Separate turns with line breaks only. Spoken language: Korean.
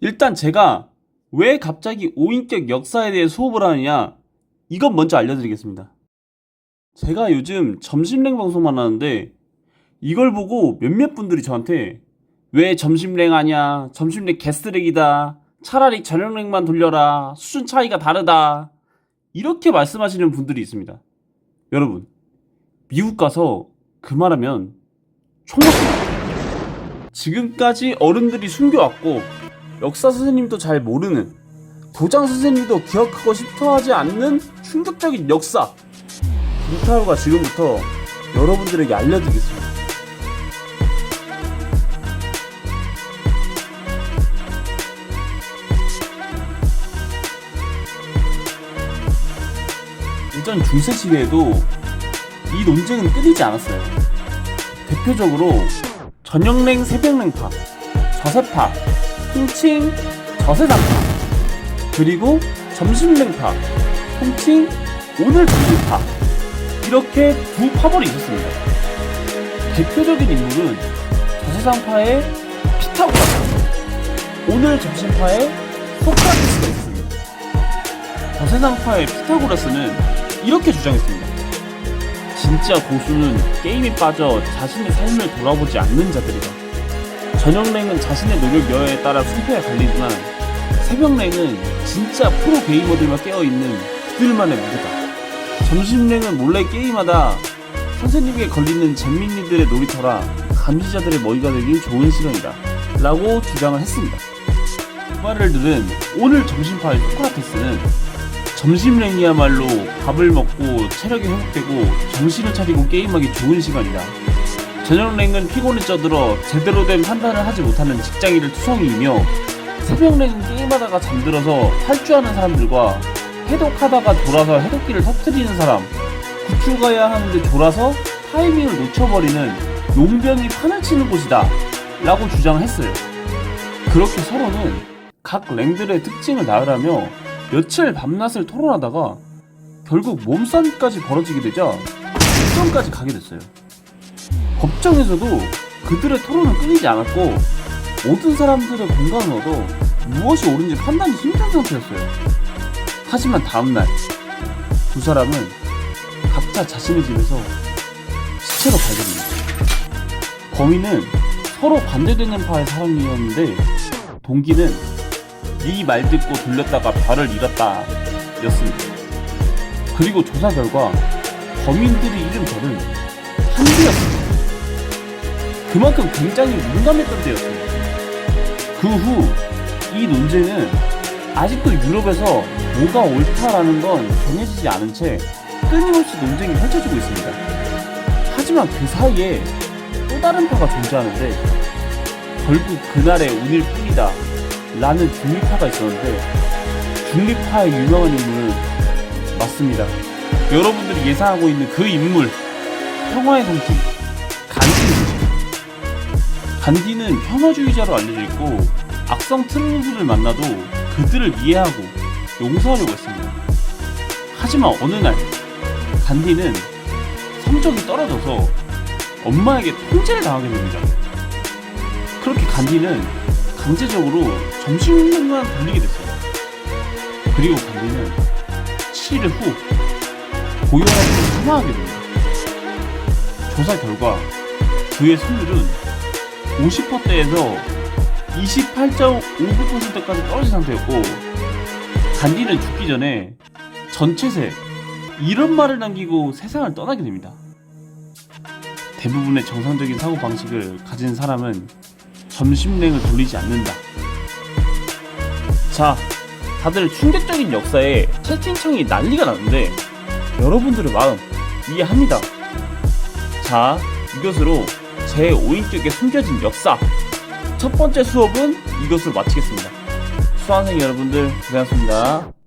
일단 제가 왜 갑자기 5인격 역사에 대해 수업을 하느냐 이건 먼저 알려드리겠습니다. 제가 요즘 점심랭 방송만 하는데 이걸 보고 몇몇 분들이 저한테 왜 점심랭 하냐 점심랭 개쓰레기다 차라리 저녁랭만 돌려라 수준 차이가 다르다 이렇게 말씀하시는 분들이 있습니다. 여러분 미국 가서 그 말하면 총. 지금까지 어른들이 숨겨왔고 역사 선생님도 잘 모르는 도장 선생님도 기억하고 싶어 하지 않는 충격적인 역사 불타오가 지금부터 여러분들에게 알려드리겠습니다. 예전 중세 시대에도 이 논쟁은 끊이지 않았어요. 대표적으로 전형랭 새벽랭파, 저세파, 통칭 저세상파, 그리고 점심랭파, 통칭 오늘 점심파 이렇게 두 파벌이 있었습니다. 대표적인 인물은 저세상파의 피타고라스, 오늘 점심파의 소크라테스가 있습니다. 저세상파의 피타고라스는 이렇게 주장했습니다. 진짜 고수는 게임에 빠져 자신의 삶을 돌아보지 않는 자들이다. 저녁랭은 자신의 노력 여하에 따라 승패가 갈리지만 새벽랭은 진짜 프로 게이머들만 깨어있는 그들만의 무대다. 점심랭은 몰래 게임하다 선생님에게 걸리는 잼민이들의 놀이터라 감시자들의 먹이가 되기 좋은 시간이다. 라고 주장을 했습니다. 그 말을 들은 오늘 점심파의 소크라테스는 점심랭이야말로 밥을 먹고 체력이 회복되고 정신을 차리고 게임하기 좋은 시간이다. 저녁랭은 피곤에 쪄들어 제대로 된 판단을 하지 못하는 직장인을 투성이이며 새벽랭은 게임하다가 잠들어서 탈주하는 사람들과 해독하다가 졸아서 해독기를 터트리는 사람 구출 가야 하는데 졸아서 타이밍을 놓쳐버리는 용병이 판을 치는 곳이다 라고 주장을 했어요. 그렇게 서로는 각 랭들의 특징을 나열하며 며칠 밤낮을 토론하다가 결국 몸싸움까지 벌어지게 되자 결정까지 가게 됐어요. 법정에서도 그들의 토론은 끊이지 않았고 모든 사람들의 공감을 얻어 무엇이 옳은지 판단이 힘든 상태였어요. 하지만 다음날 두 사람은 각자 자신의 집에서 시체로 발견됩니다. 범인은 서로 반대되는 파의 사람이었는데 동기는 네 말 듣고 돌렸다가 별을 잃었다 였습니다. 그리고 조사 결과 범인들이 잃은 별은 한개였습니다. 그만큼 굉장히 민감했던 때였습니다. 그후 이 논쟁은 아직도 유럽에서 뭐가 옳다라는 건 정해지지 않은 채 끊임없이 논쟁이 펼쳐지고 있습니다. 하지만 그 사이에 또 다른 파가 존재하는데 결국 그날의 운일 뿐이다 라는 중립파가 있었는데 중립파의 유명한 인물은 맞습니다. 여러분들이 예상하고 있는 그 인물 평화의 간디입니다. 간디는 평화주의자로 알려져 있고 악성 트롤들을 만나도 그들을 이해하고 용서하려고 했습니다. 하지만 어느 날 간디는 성적이 떨어져서 엄마에게 통제를 당하게 됩니다. 그렇게 간디는 강제적으로 점심만 돌리게 됐어요. 그리고 간디는 7일 후 고혈압으로 사망하게 됩니다. 조사 결과 그의 승률은 50%대에서 28.59%까지 떨어진 상태였고 간디는 죽기 전에 전체세 이런 말을 남기고 세상을 떠나게 됩니다. 대부분의 정상적인 사고 방식을 가진 사람은 점심랭을 돌리지 않는다. 자, 다들 충격적인 역사에 채팅창이 난리가 났는데 여러분들의 마음 이해합니다. 자, 이것으로 제 5인격에 숨겨진 역사 첫 번째 수업은 이것으로 마치겠습니다. 수강생 여러분들 고생하셨습니다.